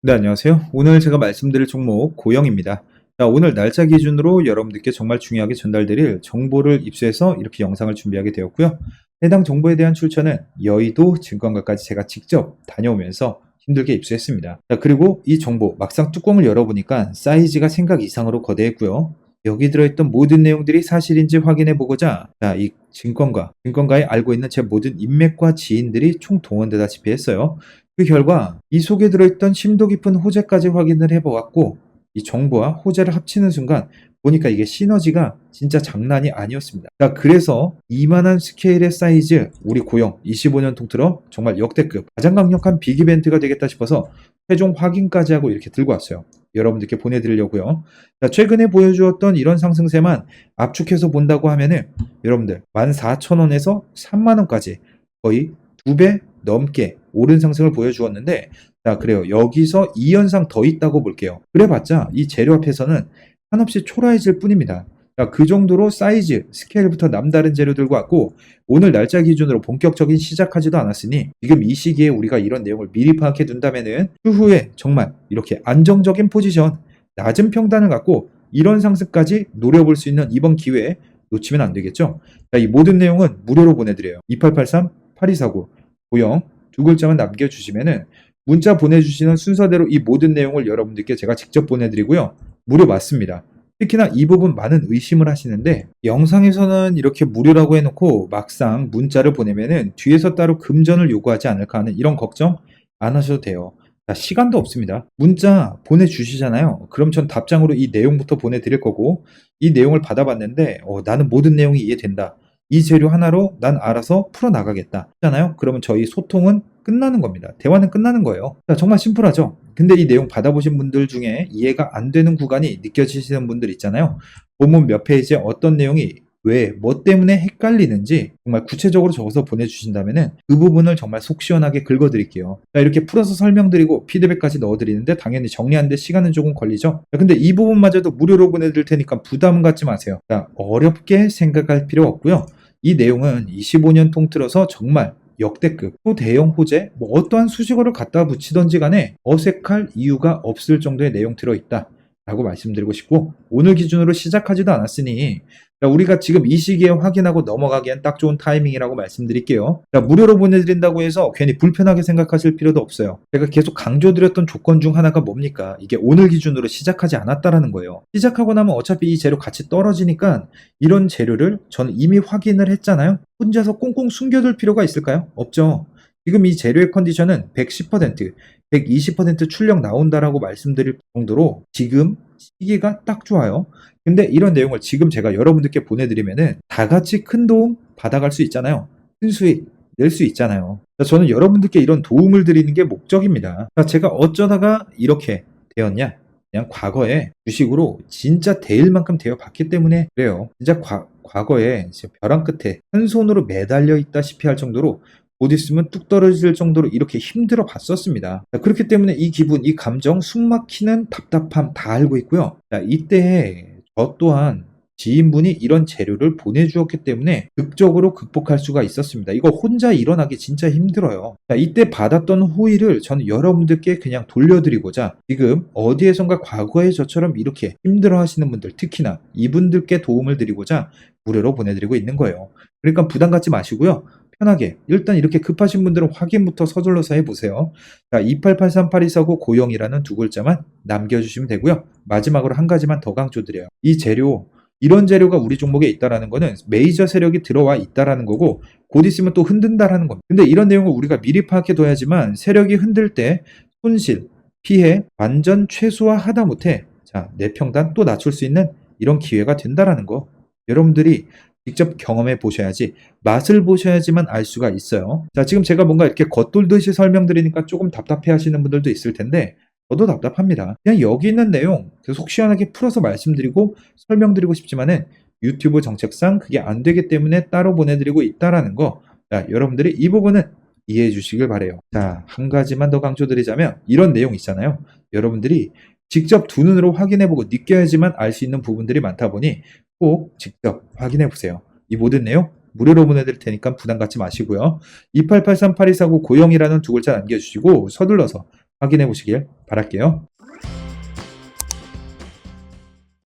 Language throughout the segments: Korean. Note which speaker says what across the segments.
Speaker 1: 네, 안녕하세요. 오늘 제가 말씀드릴 종목 고영입니다. 자, 오늘 날짜 기준으로 여러분들께 정말 중요하게 전달드릴 정보를 입수해서 이렇게 영상을 준비하게 되었고요. 해당 정보에 대한 출처는 여의도 증권가까지 제가 직접 다녀오면서 힘들게 입수했습니다. 자, 그리고 이 정보 막상 뚜껑을 열어보니까 사이즈가 생각 이상으로 거대했고요. 여기 들어있던 모든 내용들이 사실인지 확인해 보고자 자, 이 증권가, 증권가에 알고 있는 제 모든 인맥과 지인들이 총 동원되다시피 했어요. 그 결과 이 속에 들어있던 심도 깊은 호재까지 확인을 해보았고 이 정보와 호재를 합치는 순간 보니까 이게 시너지가 진짜 장난이 아니었습니다. 자, 그래서 이만한 스케일의 사이즈 우리 고영 25년 통틀어 정말 역대급 가장 강력한 빅 이벤트가 되겠다 싶어서 최종 확인까지 하고 이렇게 들고 왔어요. 여러분들께 보내드리려고요. 자, 최근에 보여주었던 이런 상승세만 압축해서 본다고 하면은 여러분들 14,000원에서 3만원까지 거의 두 배 넘게 오른 상승을 보여주었는데 자 그래요 여기서 2연상 더 있다고 볼게요 그래봤자 이 재료 앞에서는 한없이 초라해질 뿐입니다 자, 그 정도로 사이즈, 스케일부터 남다른 재료들과 같고 오늘 날짜 기준으로 본격적인 시작하지도 않았으니 지금 이 시기에 우리가 이런 내용을 미리 파악해 둔다면은 추후에 정말 이렇게 안정적인 포지션, 낮은 평단을 갖고 이런 상승까지 노려볼 수 있는 이번 기회에 놓치면 안 되겠죠. 자, 이 모든 내용은 무료로 보내드려요. 2883 8249 고영 두 글자만 남겨주시면은 문자 보내주시는 순서대로 이 모든 내용을 여러분들께 제가 직접 보내드리고요. 무료 맞습니다. 특히나 이 부분 많은 의심을 하시는데 영상에서는 이렇게 무료라고 해놓고 막상 문자를 보내면은 뒤에서 따로 금전을 요구하지 않을까 하는 이런 걱정 안 하셔도 돼요. 자, 시간도 없습니다. 문자 보내주시잖아요. 그럼 전 답장으로 이 내용부터 보내드릴 거고 이 내용을 받아봤는데 어, 나는 모든 내용이 이해된다. 이 재료 하나로 난 알아서 풀어나가겠다. 잖아요? 그러면 저희 소통은 끝나는 겁니다. 대화는 끝나는 거예요. 자, 정말 심플하죠? 근데 이 내용 받아보신 분들 중에 이해가 안 되는 구간이 느껴지시는 분들 있잖아요. 본문 몇 페이지에 어떤 내용이 왜, 뭐 때문에 헷갈리는지 정말 구체적으로 적어서 보내주신다면 그 부분을 정말 속 시원하게 긁어드릴게요. 자, 이렇게 풀어서 설명드리고 피드백까지 넣어드리는데 당연히 정리하는데 시간은 조금 걸리죠. 자, 근데 이 부분마저도 무료로 보내드릴 테니까 부담 갖지 마세요. 자, 어렵게 생각할 필요 없고요. 이 내용은 25년 통틀어서 정말 역대급. 초대형 호재 뭐 어떠한 수식어를 갖다 붙이던지 간에 어색할 이유가 없을 정도의 내용 들어있다 라고 말씀드리고 싶고 오늘 기준으로 시작하지도 않았으니 자, 우리가 지금 이 시기에 확인하고 넘어가기엔 딱 좋은 타이밍이라고 말씀드릴게요. 자, 무료로 보내드린다고 해서 괜히 불편하게 생각하실 필요도 없어요. 제가 계속 강조드렸던 조건 중 하나가 뭡니까? 이게 오늘 기준으로 시작하지 않았다라는 거예요. 시작하고 나면 어차피 이 재료 같이 떨어지니까 이런 재료를 저는 이미 확인을 했잖아요. 혼자서 꽁꽁 숨겨둘 필요가 있을까요? 없죠. 지금 이 재료의 컨디션은 110%, 120% 출력 나온다라고 말씀드릴 정도로 지금 시기가 딱 좋아요. 근데 이런 내용을 지금 제가 여러분들께 보내드리면은 다 같이 큰 도움 받아갈 수 있잖아요. 큰 수익 낼 수 있잖아요. 저는 여러분들께 이런 도움을 드리는 게 목적입니다. 제가 어쩌다가 이렇게 되었냐? 그냥 과거에 주식으로 진짜 대일 만큼 되어 봤기 때문에 그래요. 진짜 과, 과거에 벼랑 끝에 한 손으로 매달려 있다시피 할 정도로 곧 있으면 뚝 떨어질 정도로 이렇게 힘들어 봤었습니다. 그렇기 때문에 이 기분, 이 감정, 숨 막히는 답답함 다 알고 있고요. 자, 이때 저 또한 지인분이 이런 재료를 보내주었기 때문에 극적으로 극복할 수가 있었습니다. 이거 혼자 일어나기 진짜 힘들어요. 자, 이때 받았던 호의를 저는 여러분들께 그냥 돌려드리고자 지금 어디에선가 과거에 저처럼 이렇게 힘들어 하시는 분들, 특히나 이분들께 도움을 드리고자 무료로 보내드리고 있는 거예요. 그러니까 부담 갖지 마시고요. 편하게 일단 이렇게 급하신 분들은 확인부터 서둘러서 해보세요. 자, 2883824고 고용이라는 두 글자만 남겨주시면 되고요. 마지막으로 한 가지만 더 강조드려요. 이 재료 이런 재료가 우리 종목에 있다라는 거는 메이저 세력이 들어와 있다라는 거고 곧 있으면 또 흔든다라는 겁니다. 근데 이런 내용을 우리가 미리 파악해 둬야지만 세력이 흔들 때 손실, 피해 완전 최소화 하다 못해 자, 내 평단 또 낮출 수 있는 이런 기회가 된다라는 거. 여러분들이 직접 경험해 보셔야지 맛을 보셔야지만 알 수가 있어요. 자, 지금 제가 뭔가 이렇게 겉돌듯이 설명드리니까 조금 답답해 하시는 분들도 있을 텐데 저도 답답합니다. 그냥 여기 있는 내용 속 시원하게 풀어서 말씀드리고 설명드리고 싶지만은 유튜브 정책상 그게 안 되기 때문에 따로 보내드리고 있다라는 거. 자, 여러분들이 이 부분은 이해해 주시길 바래요. 자, 한 가지만 더 강조드리자면 이런 내용 있잖아요. 여러분들이 직접 두 눈으로 확인해보고 느껴야지만 알 수 있는 부분들이 많다 보니 꼭 직접 확인해 보세요. 이 모든 내용 무료로 보내드릴 테니까 부담 갖지 마시고요. 2883-8249 고영이라는 두 글자 남겨주시고 서둘러서 확인해 보시길 바랄게요.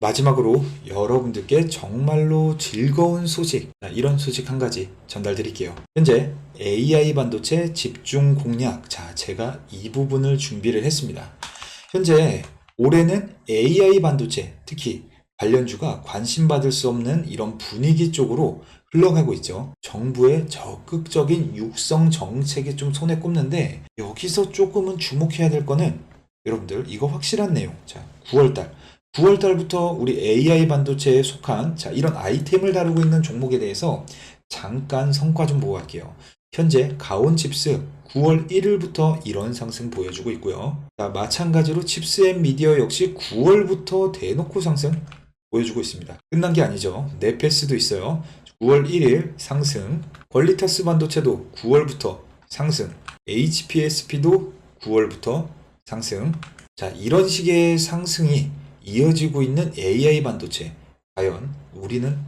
Speaker 1: 마지막으로 여러분들께 정말로 즐거운 소식, 자, 이런 소식 한 가지 전달드릴게요. 현재 AI 반도체 집중 공략, 자, 제가 이 부분을 준비를 했습니다. 현재 올해는 AI 반도체, 특히 관련주가 관심받을 수 없는 이런 분위기 쪽으로 흘러가고 있죠. 정부의 적극적인 육성 정책이 좀 손에 꼽는데 여기서 조금은 주목해야 될 거는 여러분들 이거 확실한 내용. 자, 9월달 9월 달부터 우리 AI 반도체에 속한 자, 이런 아이템을 다루고 있는 종목에 대해서 잠깐 성과 좀 보고 갈게요. 현재 가온 칩스 9월 1일부터 이런 상승 보여주고 있고요. 자, 마찬가지로 칩스 앤 미디어 역시 9월부터 대놓고 상승 보여주고 있습니다. 끝난 게 아니죠. 네페스도 있어요. 9월 1일 상승, 퀄리타스 반도체도 9월부터 상승, HPSP도 9월부터 상승. 자, 이런 식의 상승이 이어지고 있는 AI 반도체. 과연 우리는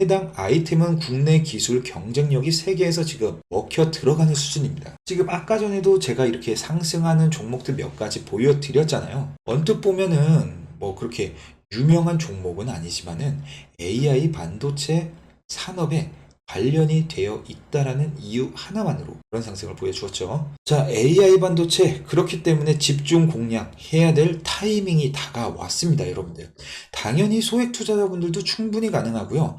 Speaker 1: 해당 아이템은 국내 기술 경쟁력이 세계에서 지금 먹혀 들어가는 수준입니다. 지금 아까 전에도 제가 이렇게 상승하는 종목들 몇 가지 보여드렸잖아요. 언뜻 보면은 뭐 그렇게 유명한 종목은 아니지만은 AI 반도체 산업에 관련이 되어 있다라는 이유 하나만으로 그런 상승을 보여주었죠. 자, AI 반도체 그렇기 때문에 집중 공략해야 될 타이밍이 다가왔습니다, 여러분들. 당연히 소액 투자자분들도 충분히 가능하고요.